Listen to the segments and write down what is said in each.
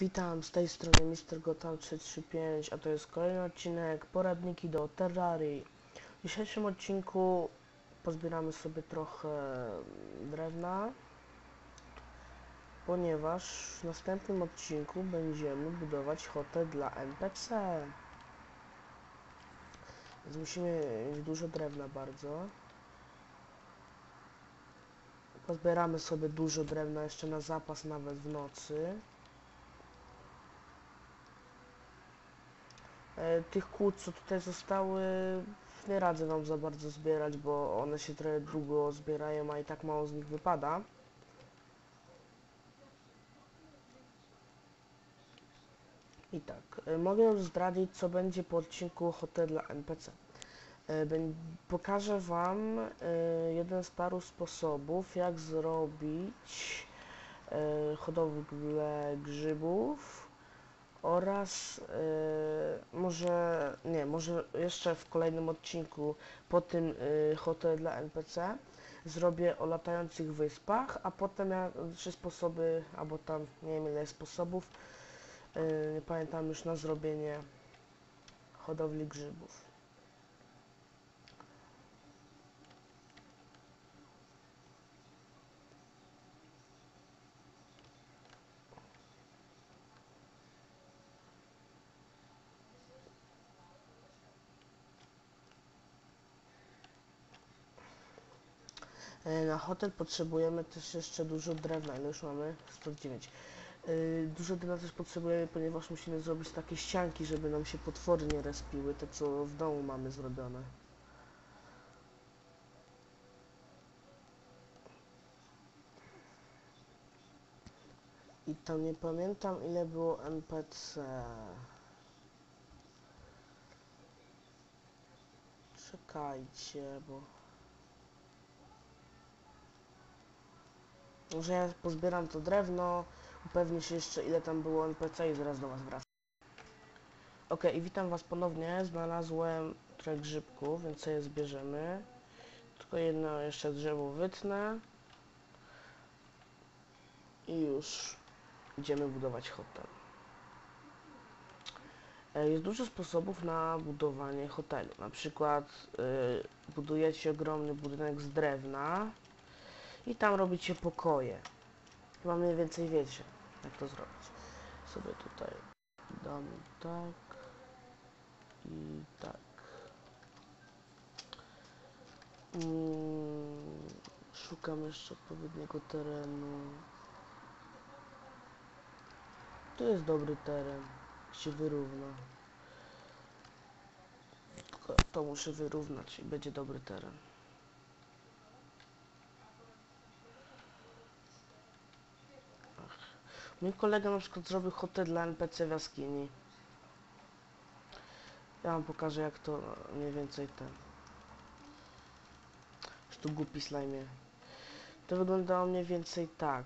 Witam, z tej strony Mr. Gotham 335, a to jest kolejny odcinek Poradniki do Terrarii. W dzisiejszym odcinku pozbieramy sobie trochę drewna, ponieważ w następnym odcinku będziemy budować hotę dla NPC. Więc musimy mieć dużo drewna bardzo. Pozbieramy sobie dużo drewna jeszcze na zapas nawet w nocy. Tych kłód, co tutaj zostały, nie radzę wam za bardzo zbierać, bo one się trochę długo zbierają, a i tak mało z nich wypada. I tak, e, mogę już zdradzić, co będzie po odcinku Hotel dla NPC. E, Pokażę wam e, jeden z paru sposobów, jak zrobić e, hodowlę grzybów oraz e, może, nie, może jeszcze w kolejnym odcinku po tym e, hotel dla NPC zrobię o latających wyspach, a potem ja trzy sposoby, albo tam nie wiem ile sposobów, e, nie pamiętam już na zrobienie hodowli grzybów. Na hotel potrzebujemy też jeszcze dużo drewna, ile już mamy? 109. E, Dużo drewna też potrzebujemy, ponieważ musimy zrobić takie ścianki, żeby nam się potwory nie respiły, te co w domu mamy zrobione. I tam nie pamiętam ile było NPC. Czekajcie, bo... Może ja pozbieram to drewno, upewnię się jeszcze ile tam było NPC i zaraz do was wracam. Ok, i witam was ponownie. Znalazłem trochę grzybków, więc je zbierzemy. Tylko jedno jeszcze drzewo wytnę. I już idziemy budować hotel. E, Jest dużo sposobów na budowanie hotelu. Na przykład y, budujecie ogromny budynek z drewna i tam robicie pokoje. Chyba mniej więcej wiecie, jak to zrobić. Sobie tutaj damy tak i tak. Mm, szukam jeszcze odpowiedniego terenu. Tu jest dobry teren, się wyrówna. Tylko to muszę wyrównać i będzie dobry teren. Mój kolega na przykład zrobił hotel dla NPC w jaskini. Ja wam pokażę jak to mniej więcej ten. Już tu głupi slajmie. To wyglądało mniej więcej tak.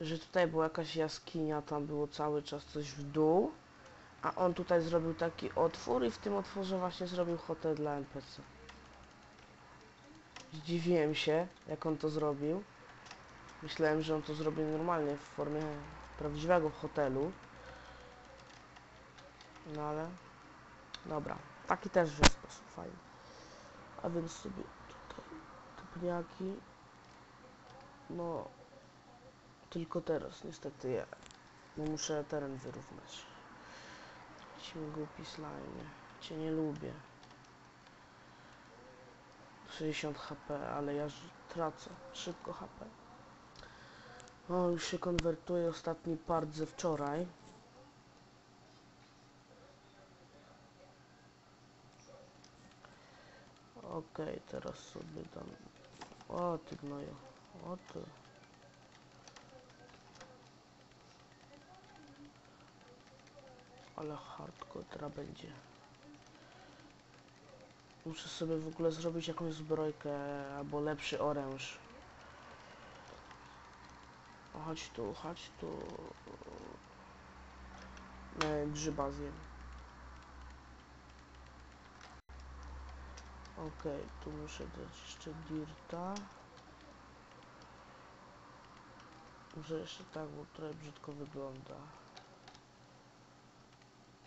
Że tutaj była jakaś jaskinia, tam było cały czas coś w dół. A on tutaj zrobił taki otwór i w tym otworze właśnie zrobił hotel dla NPC. Zdziwiłem się, jak on to zrobił. Myślałem, że on to zrobi normalnie w formie prawdziwego hotelu. No ale... Dobra, taki też jest sposób fajny. A więc sobie tutaj te pniaki... No... Tylko teraz niestety ja... Muszę teren wyrównać. Ci głupi slime. Cię nie lubię. 60 HP, ale ja tracę szybko HP. O, już się konwertuje ostatni part ze wczoraj. Okej, teraz sobie dam... O, ty gnoju. O, ty. Ale hardcore będzie. Muszę sobie w ogóle zrobić jakąś zbrojkę albo lepszy oręż. Chodź tu, chodź tu. E, grzyba zjem. Okej, tu muszę dać jeszcze dirta. Muszę jeszcze tak, bo trochę brzydko wygląda.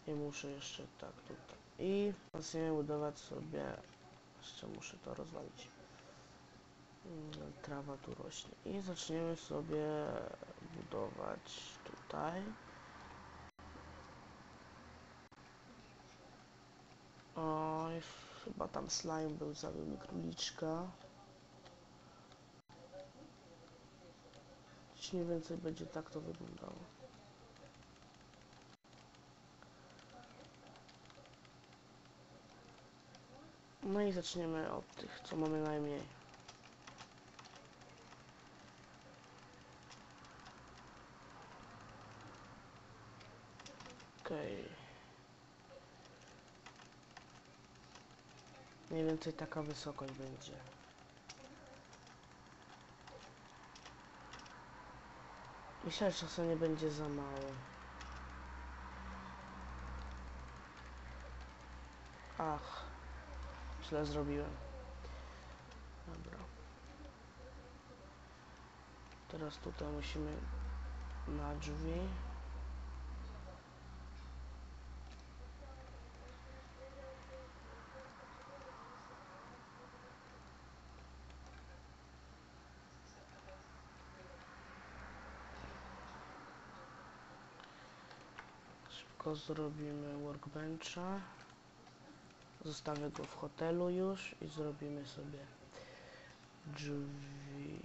I muszę jeszcze tak tutaj. I zaczniemy budować sobie... Jeszcze muszę to rozwalić. Trawa tu rośnie. I zaczniemy sobie budować tutaj. Oj, chyba tam slime był, zabił mi króliczka. Dziś mniej więcej będzie tak to wyglądało. No i zaczniemy od tych, co mamy najmniej. Okej. Mniej więcej taka wysokość będzie. Myślę, że czasem nie będzie za mało. Ach, źle zrobiłem. Dobra. Teraz tutaj musimy na drzwi. Zrobimy workbencha. Zostawię go w hotelu już i zrobimy sobie drzwi.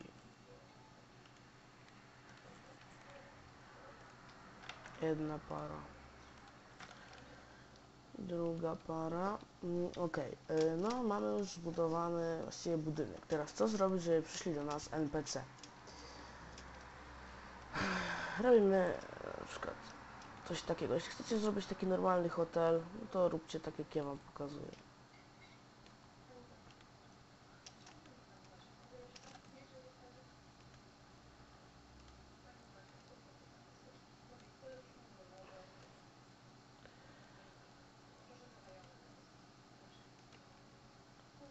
Jedna para. Druga para. Mm, y, no mamy już zbudowany właściwie budynek. Teraz co zrobić, żeby przyszli do nas NPC? Robimy coś takiego. Jeśli chcecie zrobić taki normalny hotel, no to róbcie tak jak ja wam pokazuję.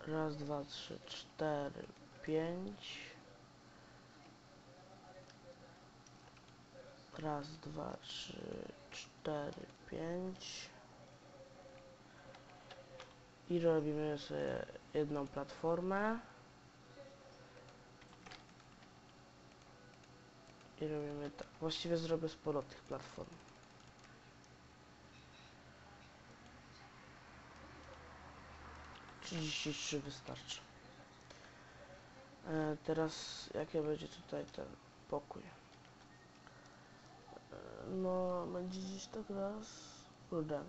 Raz, dwa, trzy, cztery, pięć. Raz, dwa, trzy, cztery, pięć. I robimy sobie jedną platformę. I robimy tak. Właściwie zrobię sporo tych platform. Trzydzieści trzy wystarczy. E, teraz jakie będzie tutaj ten pokój? No, będzie gdzieś tak raz. Kurde.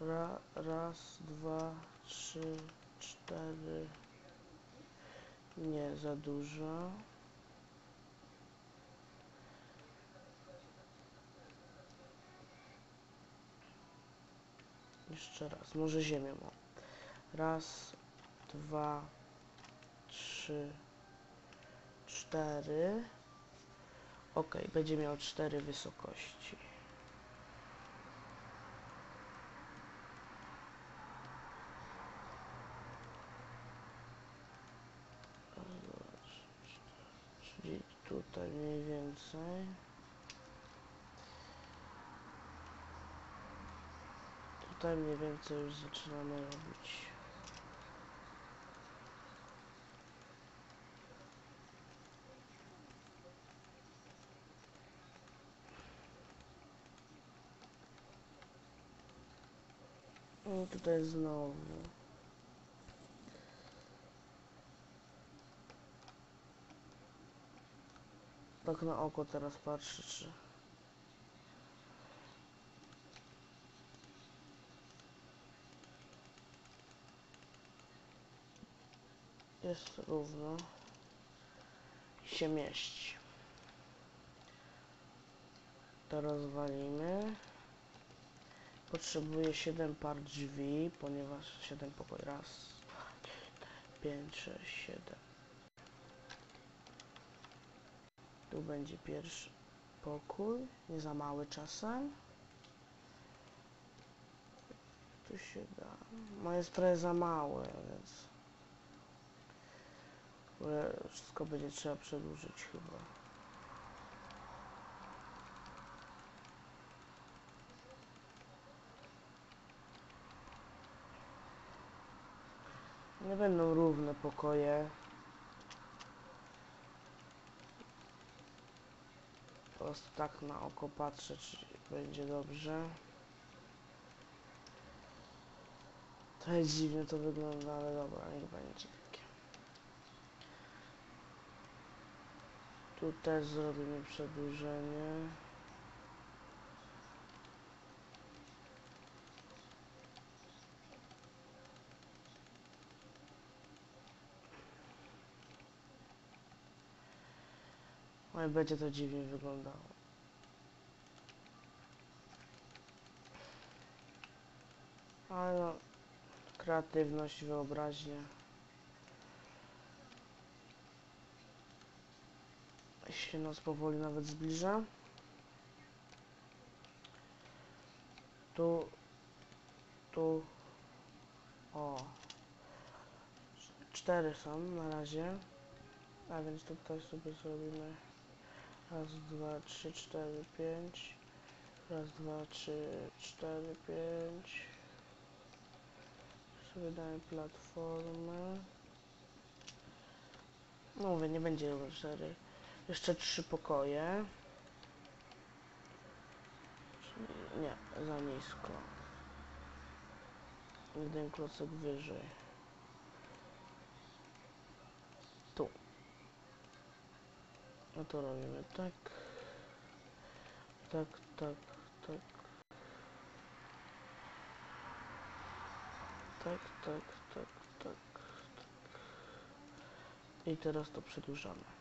Ra, raz, dwa, trzy, cztery. Nie, za dużo. Jeszcze raz, może ziemią. o. Raz, dwa, trzy, cztery. Ok, będzie miał cztery wysokości. Czyli tutaj mniej więcej. Tutaj mniej więcej już zaczynamy robić. I tutaj znowu. Tak na oko teraz patrzę, czy... Jest równo. I się mieści. To rozwalimy. Potrzebuję 7 par drzwi, ponieważ 7 pokoi. Raz, dwa, trzy, cztery, pięć, sześć, siedem. Tu będzie pierwszy pokój, nie za mały czasem. Tu się da. No jest trochę za małe, więc... Wszystko będzie trzeba przedłużyć chyba. Nie będą równe pokoje. Po prostu tak na oko patrzę, czy będzie dobrze. To jest dziwnie to wygląda, ale dobra, niech będzie takie. Tu też zrobimy przedłużenie. Oj, będzie to dziwnie wyglądało. Ale no, kreatywność, wyobraźnia. Się noc powoli nawet zbliża. Tu, tu, o, cztery są na razie. A więc tutaj sobie zrobimy raz, dwa, trzy, cztery, pięć. Raz, dwa, trzy, cztery, pięć. Sobie damy platformę. No mówię, nie będzie cztery. Jeszcze trzy pokoje. Nie, za nisko. Jeden klocek wyżej. Tu. No to robimy tak. Tak, tak, tak. Tak, tak, tak, tak, tak. I teraz to przedłużamy.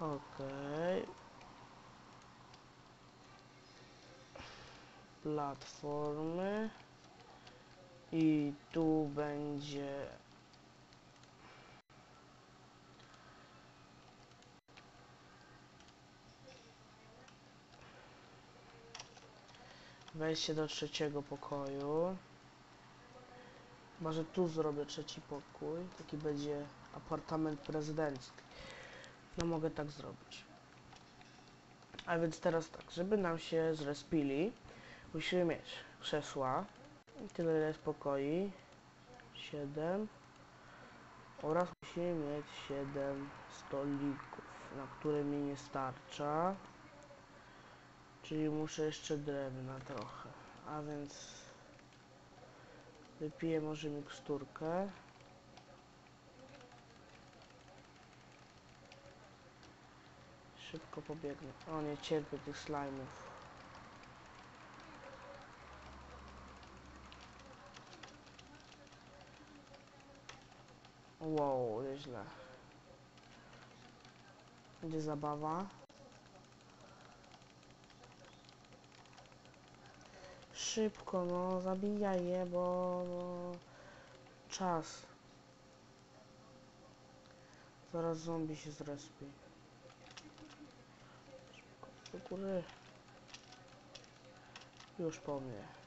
Okej. Platformy. I tu będzie... Wejście do trzeciego pokoju. Może tu zrobię trzeci pokój. Taki będzie apartament prezydencki. No mogę tak zrobić. A więc teraz tak, żeby nam się zrespili, musimy mieć krzesła, i tyle ile jest pokoi, 7 oraz musimy mieć 7 stolików, na które mi nie starcza, czyli muszę jeszcze drewna trochę, a więc wypiję może miksturkę. Szybko pobiegnę. O nie cierpię tych slajmów. Wow, nieźle. Będzie zabawa. Szybko, no, zabijaj je, bo no, czas. Zaraz zombie się zrespi. Do góry. Już po mnie.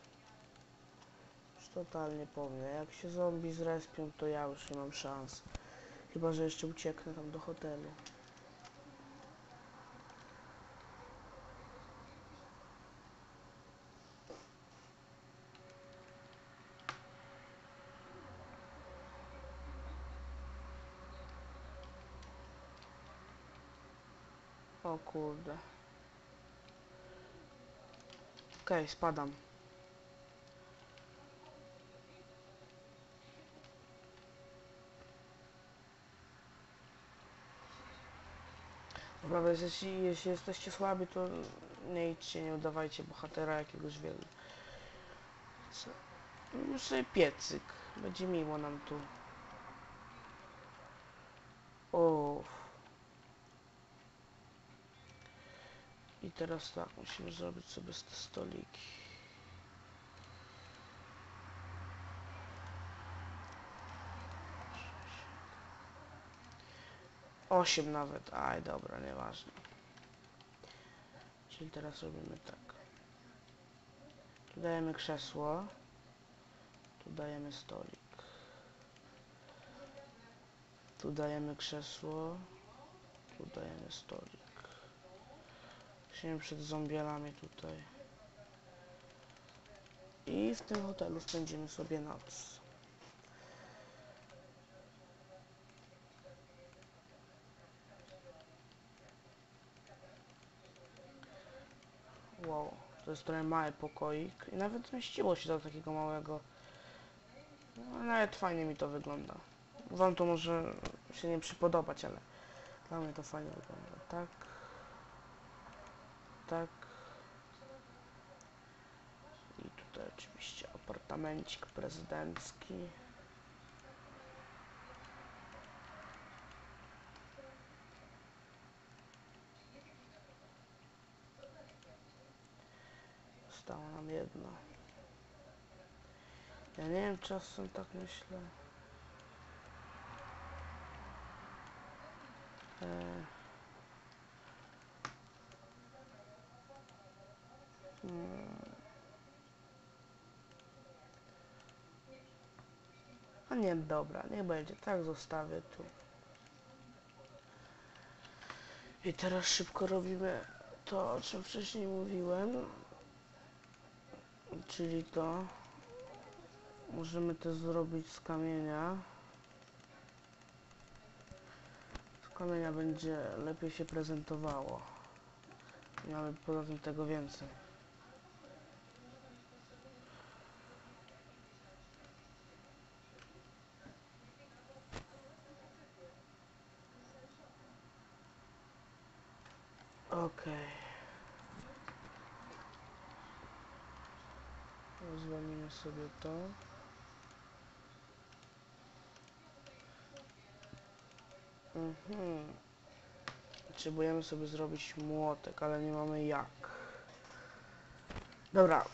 Totalnie po mnie. Jak się zombie zrespią, to ja już nie mam szans. Chyba, że jeszcze ucieknę tam do hotelu. O kurde. Okej, spadam. Więc jeśli, jeśli jesteście słabi, to nie idźcie, nie udawajcie bohatera jakiegoś wielu. Co? Robimy sobie piecyk. Będzie miło nam tu. Uff. I teraz tak, musimy zrobić sobie te stoliki. 8 nawet. Aj, dobra, nieważne. Czyli teraz robimy tak. Tu dajemy krzesło. Tu dajemy stolik. Tu dajemy krzesło. Tu dajemy stolik. Siedzimy przed zombielami tutaj. I w tym hotelu spędzimy sobie noc. Wow, to jest trochę mały pokoik i nawet zmieściło się do takiego małego. No, nawet fajnie mi to wygląda. Wam to może się nie przypodobać, ale dla mnie to fajnie wygląda. Tak. Tak. I tutaj oczywiście apartamencik prezydencki. Zostało nam jedno. Ja nie wiem, czasem tak myślę. E... Hmm. A nie, dobra, niech będzie, tak zostawię tu. I teraz szybko robimy to, o czym wcześniej mówiłem. Czyli to możemy to zrobić z kamienia. Z kamienia będzie lepiej się prezentowało. Mamy poza tym tego więcej. Rozwalimy sobie to. Mhm. Potrzebujemy sobie zrobić młotek, ale nie mamy jak. Dobra.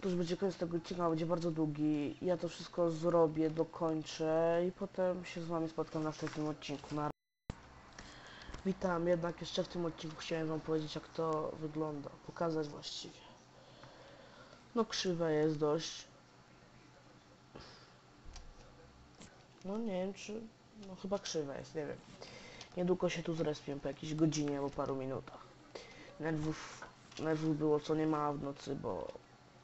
To już będzie koniec tego odcinka, będzie bardzo długi. Ja to wszystko zrobię, dokończę i potem się z wami spotkam w następnym odcinku. Na Witam, jednak jeszcze w tym odcinku chciałem wam powiedzieć jak to wygląda, pokazać właściwie. No krzywe jest dość. No nie wiem czy... No chyba krzywe jest, nie wiem. Niedługo się tu zrespię po jakiejś godzinie albo paru minutach. Nerwów, nerwów było co nie ma w nocy, bo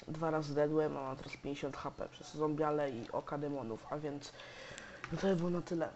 dwa razy dedłem, a mam teraz 50 HP przez zombiale i oka demonów, a więc no to by było na tyle.